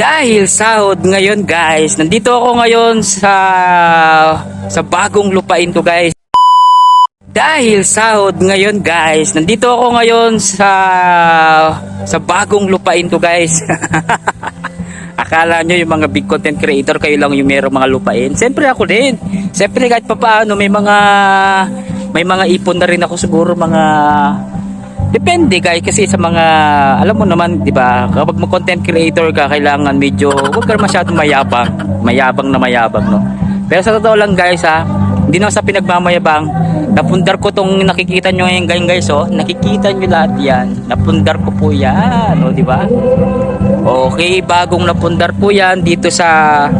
Dahil sahod ngayon guys, nandito ako ngayon sa sa bagong lupain ko guys. Dahil sahod ngayon guys, nandito ako ngayon sa sa bagong lupain ko guys. Akala nyo yung mga big content creator kayo lang yung merong mga lupain. Siyempre ako din. Siyempre kahit pa paano may mga may mga ipon na rin ako siguro mga Depende guys kasi sa mga alam mo naman 'di ba kapag mo content creator ka kailangan medyo huwag ka masyadong mayabang. Mayabang na mayabang no? Pero sa totoo lang guys ha hindi naman sa pinagmamayabang. Napundar ko tong nakikita nyo ngayon guys guys oh. Nakikita nyo lahat yan. Napundar ko po yan o di ba? Okay bagong napundar po yan dito sa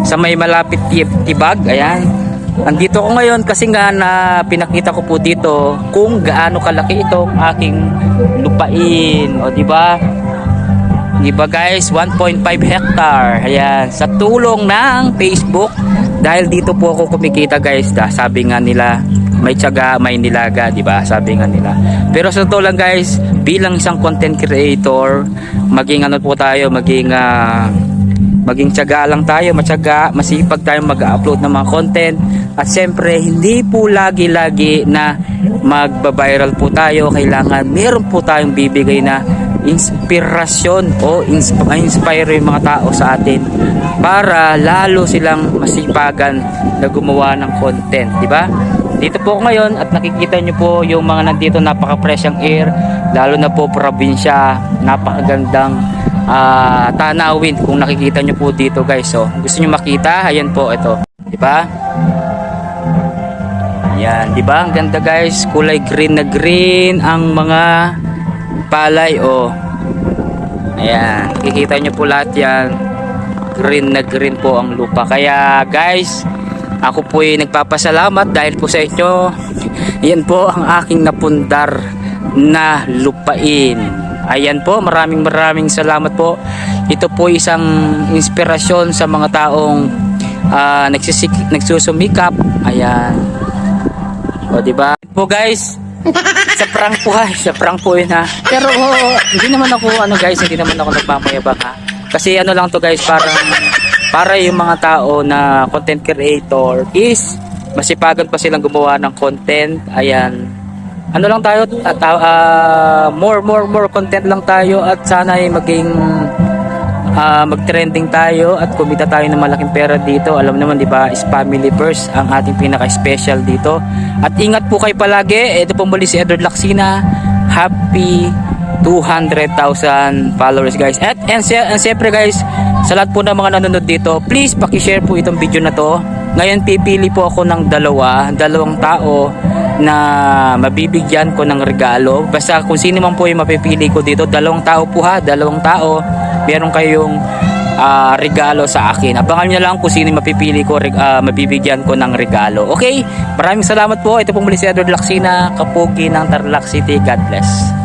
sa may malapit tib tibag ayan Andito ko ngayon kasi nga na pinakita ko po dito kung gaano kalaki itong aking lupain. O di ba? Di guys, 1.5 hectare. Ayan, sa tulong ng Facebook dahil dito po ako kumikita guys, da, sabi nga nila may tiyaga, may nilaga, di ba? Sabi nga nila. Pero sa totoo lang guys, bilang isang content creator, maging ano po tayo, maging ah, maging tiyaga lang tayo, matyaga, masipag tayo mag-upload ng mga content. At siyempre, hindi po lagi-lagi na magba-viral po tayo. Kailangan meron po tayong bibigay na inspirasyon o insp- inspire yung mga tao sa atin para lalo silang masipagan na gumawa ng content, di ba? Dito po ako ngayon at nakikita nyo po yung mga nandito napaka-fresh air, lalo na po probinsya, napakagandang ah, tanawin kung nakikita nyo po dito guys. So, gusto nyo makita, ayan po ito. Di ba? Ayan, di ba? Ang ganda guys, kulay green na green ang mga palay oh. Ayan, kikita nyo po lahat yan. Green na green po ang lupa. Kaya guys, ako po ay nagpapasalamat dahil po sa inyo. Yan po ang aking napundar na lupain. Ayan po, maraming maraming salamat po. Ito po isang inspirasyon sa mga taong ah, nagsisik, nagsusumikap. Ayan. O, di? Po guys, sa prank po ha, sa prank po yun ha. Pero oh, hindi naman ako ano guys, hindi naman ako nagmamayabang ha. Kasi ano lang to guys, parang para yung mga tao na content creator is masipagan pa silang gumawa ng content. Ayan. Ano lang tayo, at ah, more more more content lang tayo at sana ay maging ah, mag-trending tayo at kumita tayo ng malaking pera dito. Alam naman 'di ba, is family first ang ating pinaka-special dito. At ingat po kayo palagi. Ito po muli si Edward Laksina. Happy 200,000 followers guys. At and, and syempre guys, sa lahat po ng mga nanonood dito, please paki-share po itong video na to. Ngayon pipili po ako ng dalawa, dalawang tao na mabibigyan ko ng regalo. Basta kung sino man po yung mapipili ko dito, dalawang tao po ha, dalawang tao. Meron kayong ah, regalo sa akin. Abangan nyo lang kung sino mapipili ko, ah, mabibigyan ko ng regalo. Okay? Maraming salamat po. Ito po muli si Edward Laksina, Kapugi ng Tarlac City. God bless.